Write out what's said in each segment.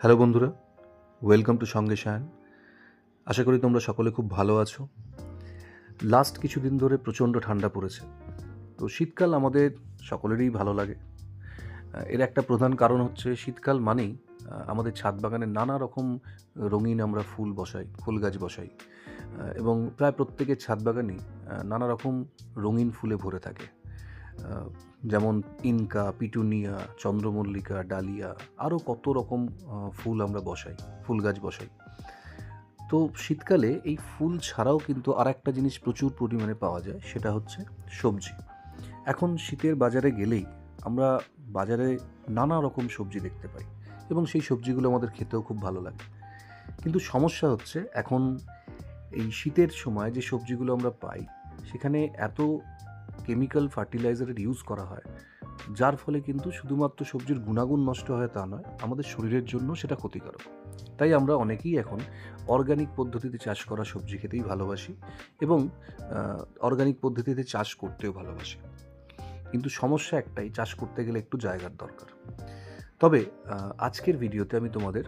Hello বন্ধুরা welcome to সঙ্গে সায়ন আশা করি তোমরা সকলে খুব ভালো আছো। লাস্ট কিছুদিন ধরে প্রচণ্ড ঠান্ডা পড়েছে। তো শীতকাল আমাদের সকলেরই ভালো লাগে। এর একটা প্রধান কারণ হচ্ছে শীতকাল মানেই আমাদের ছাদ বাগানে নানা রকম রঙিন আমরা ফুল বসাই, ফুল গাছ বসাই। এবং প্রায় প্রত্যেকের ছাদ বাগানেই নানা রকম রঙিন ফুলে ভরে থাকে। যেমন ইনকা, পিটুনিয়া, চন্দ্রমল্লিকা, ডালিয়া আরও কত রকম ফুল আমরা বসাই, ফুল গাছ বসাই। তো শীতকালে এই ফুল ছাড়াও কিন্তু আর একটা জিনিস প্রচুর পরিমাণে পাওয়া যায়, সেটা হচ্ছে সবজি। এখন শীতের বাজারে গেলেই আমরা বাজারে নানা রকম সবজি দেখতে পাই এবং সেই সবজিগুলো আমাদের খেতেও খুব ভালো লাগে। কিন্তু সমস্যা হচ্ছে এখন এই শীতের সময় যে সবজিগুলো আমরা পাই, সেখানে এত কেমিক্যাল ফার্টিলাইজারের ইউজ করা হয়, যার ফলে কিন্তু শুধুমাত্র সবজির গুণাগুণ নষ্ট হয় তা নয়, আমাদের শরীরের জন্য সেটা ক্ষতিকারক। তাই আমরা অনেকেই এখন অর্গানিক পদ্ধতিতে চাষ করা সবজি খেতেই ভালোবাসি এবং অর্গানিক পদ্ধতিতে চাষ করতেও ভালোবাসি। কিন্তু সমস্যা একটাই, চাষ করতে গেলে একটু জায়গার দরকার। তবে আজকের ভিডিওতে আমি তোমাদের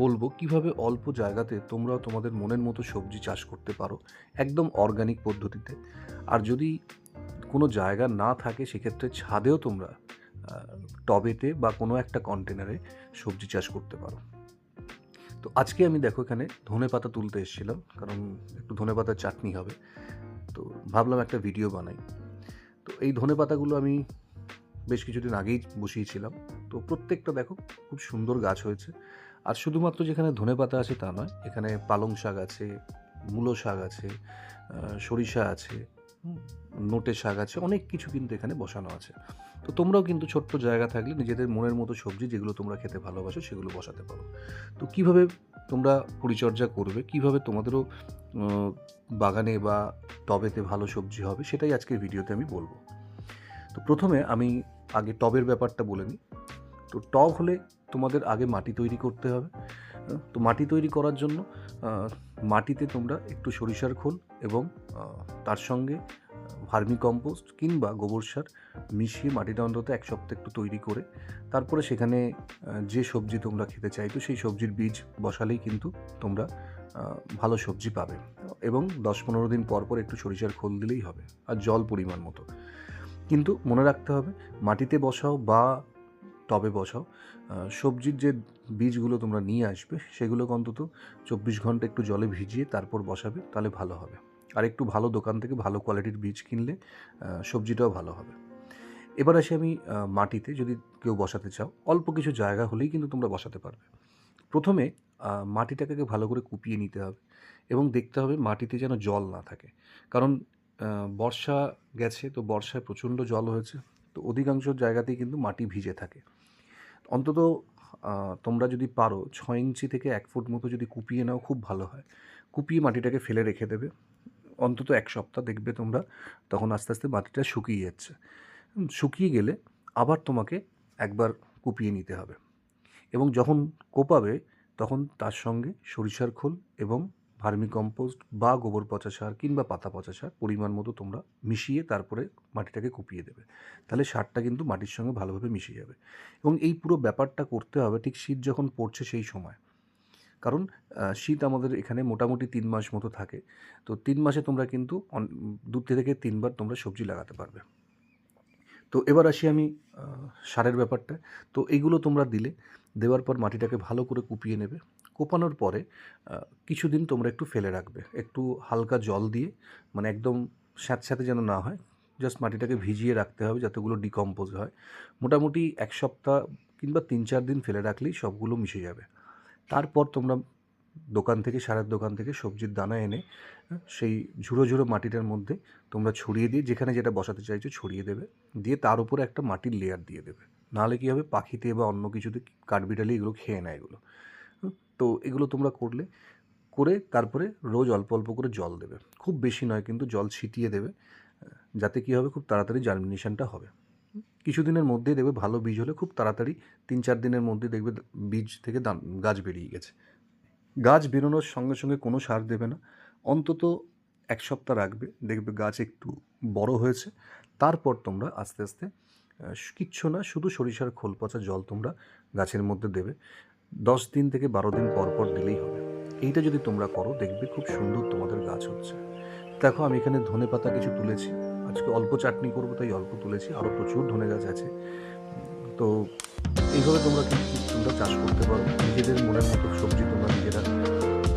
বলব কীভাবে অল্প জায়গাতে তোমরা তোমাদের মনের মতো সবজি চাষ করতে পারো, একদম অর্গানিক পদ্ধতিতে। আর যদি কোনো জায়গা না থাকে, সেক্ষেত্রে ছাদেও তোমরা টবেতে বা কোনো একটা কন্টেনারে সবজি চাষ করতে পারো। তো আজকে আমি দেখো এখানে ধনে পাতা তুলতে এসেছিলাম, কারণ একটু ধনে পাতার চাটনি হবে। তো ভাবলাম একটা ভিডিও বানাই। তো এই ধনে পাতাগুলো আমি বেশ কিছুদিন আগেই বসিয়েছিলাম। তো প্রত্যেকটা দেখো খুব সুন্দর গাছ হয়েছে। আর শুধুমাত্র যেখানে ধনে পাতা আছে তা নয়, এখানে পালং শাক আছে, মূলো শাক আছে সরিষা আছে নোটে শাক আছে, অনেক কিছু কিন্তু এখানে বসানো আছে। তো তোমরাও কিন্তু ছোট্ট জায়গা থাকলে নিজেদের মনের মতো সবজি যেগুলো তোমরা খেতে ভালোবাসো সেগুলো বসাতে পারো। তো কীভাবে তোমরা পরিচর্যা করবে, কীভাবে তোমাদেরও বাগানে বা টবেতে ভালো সবজি হবে সেটাই আজকের ভিডিওতে আমি বলব। তো প্রথমে আমি আগে টবের ব্যাপারটা বলে নিই। তো টব হলে তোমাদের আগে মাটি তৈরি করতে হবে। তো মাটি তৈরি করার জন্য মাটিতে তোমরা একটু সরিষার খোল এবং তার সঙ্গে ভার্মি কম্পোস্ট কিংবা গোবর সার মিশিয়ে মাটিটা অন্তত এক সপ্তাহ একটু তৈরি করে, তারপরে সেখানে যে সবজি তোমরা খেতে চাইতো সেই সবজির বীজ বসালেই কিন্তু তোমরা ভালো সবজি পাবে এবং দশ পনেরো দিন পর পর একটু সরিষার খোল দিলেই হবে আর জল পরিমাণ মতো। কিন্তু মনে রাখতে হবে মাটিতে বসাও বা টবে বসাও সবজির যে বীজগুলো তোমরা নিয়ে আসবে সেগুলোকে অন্তত চব্বিশ ঘণ্টা একটু জলে ভিজিয়ে তারপর বসাবে তাহলে ভালো হবে। আর একটু ভালো দোকান থেকে ভালো কোয়ালিটির বীজ কিনলে সবজিটাও ভালো হবে। এবার আসি আমি মাটিতে, যদি কেউ বসাতে চাও। অল্প কিছু জায়গা হলেই কিন্তু তোমরা বসাতে পারবে। প্রথমে মাটিটাকে ভালো করে কুপিয়ে নিতে হবে এবং দেখতে হবে মাটিতে যেন জল না থাকে। কারণ বর্ষা গেছে, তো বর্ষায় প্রচণ্ড জল হয়েছে, তো অধিকাংশ জায়গাতেই কিন্তু মাটি ভিজে থাকে। অন্তত তোমরা যদি পারো, ছয় ইঞ্চি থেকে এক ফুট মতো যদি কুপিয়ে নাও, খুব ভালো হয়। কুপিয়ে মাটিটাকে ফেলে রেখে দেবে। অন্তত এক সপ্তাহ দেখবে তোমরা, তখন আস্তে আস্তে মাটিটা শুকিয়ে যাচ্ছে। শুকিয়ে গেলে আবার তোমাকে একবার কুপিয়ে নিতে হবে। এবং যখন কোপাবে, তখন তার সঙ্গে সরিষার খোল এবং ভার্মি কম্পোস্ট বা গোবর পচা সার কিংবা পাতা পচা সার পরিমাণ মতো তোমরা মিশিয়ে তারপরে মাটিটাকে কুপিয়ে দেবে। তাহলে সারটা কিন্তু মাটির সঙ্গে ভালোভাবে মিশে যাবে। এবং এই পুরো ব্যাপারটা করতে হবে, ঠিক শীত যখন পড়ছে সেই সময় কারণ শীত আমাদের এখানে মোটামুটি তিন মাস মতো থাকে। তো তিন মাসে তোমরা কিন্তু দু থেকে তিনবার তোমরা সবজি লাগাতে পারবে। তো এবার আসি আমি সারের ব্যাপারটা। তো এইগুলো তোমরা দিলে, দেওয়ার পর মাটিটাকে ভালো করে কুপিয়ে নেবে। কোপানোর পরে কিছুদিন তোমরা একটু ফেলে রাখবে। একটু হালকা জল দিয়ে মানে একদম স্যাঁতস্যাঁতে যেন না হয়, জাস্ট মাটিটাকে ভিজিয়ে রাখতে হবে যাতেগুলো ডিকম্পোজ হয়। মোটামুটি এক সপ্তাহ কিংবা তিন চার দিন ফেলে রাখলেই সবগুলো মিশে যাবে। তারপর তোমরা দোকান থেকে সারের দোকান থেকে সবজির দানা এনে হ্যাঁ, সেই ঝুড়ো ঝুড়ো মাটিটার মধ্যে তোমরা ছড়িয়ে দিয়ে যেখানে যেটা বসাতে চাইছো ছড়িয়ে দেবে। দিয়ে তার উপরে একটা মাটির লেয়ার দিয়ে দেবে। নাহলে কী হবে? পাখিতে বা অন্য কিছুতে কাঠবিড়ালি এগুলো খেয়ে নেয় এগুলো। তো এগুলো তোমরা করলে করে তারপরে রোজ অল্প অল্প করে জল দেবে। খুব বেশি নয় কিন্তু জল ছিটিয়ে দেবে যাতে কী হবে? খুব তাড়াতাড়ি জার্মিনেশনটা হবে। কিছুদিনের মধ্যেই দেখবে ভালো বীজ হলে খুব তাড়াতাড়ি তিন চার দিনের মধ্যে দেখবে বীজ থেকে দান গাছ বেরিয়ে গেছে। গাছ বেরোনোর সঙ্গে সঙ্গে কোনো সার দেবে না। অন্তত এক সপ্তাহ রাখবে, দেখবে গাছ একটু বড় হয়েছে। তারপর তোমরা আস্তে আস্তে কিচ্ছু না, শুধু সরিষার খোল পচা জল তোমরা গাছের মধ্যে দেবে। দশ দিন থেকে বারো দিন পর পর দিলেই হবে। এইটা যদি তোমরা করো, দেখবে খুব সুন্দর তোমাদের গাছ হচ্ছে। দেখো আমি এখানে ধনে পাতা কিছু তুলেছি। আজকে অল্প চাটনি করব, তাই অল্প তুলেছি। আরও প্রচুর ধনে গাছ আছে। তো এইভাবে তোমরা কিন্তু তোমরা চাষ করতে পারো? নিজেদের মনের মতো সবজি তোমরা নিজেরা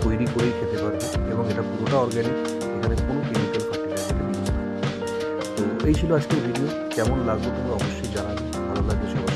তৈরি করেই খেতে পারবে এবং এটা পুরোটা অর্গ্যানিক এখানে কোনো কেমিক্যাল ফার্টিলাইজার তো এই ছিল আজকের ভিডিও কেমন লাগবে তোমরা অবশ্যই জানাবে। ভালো লাগবে সবাই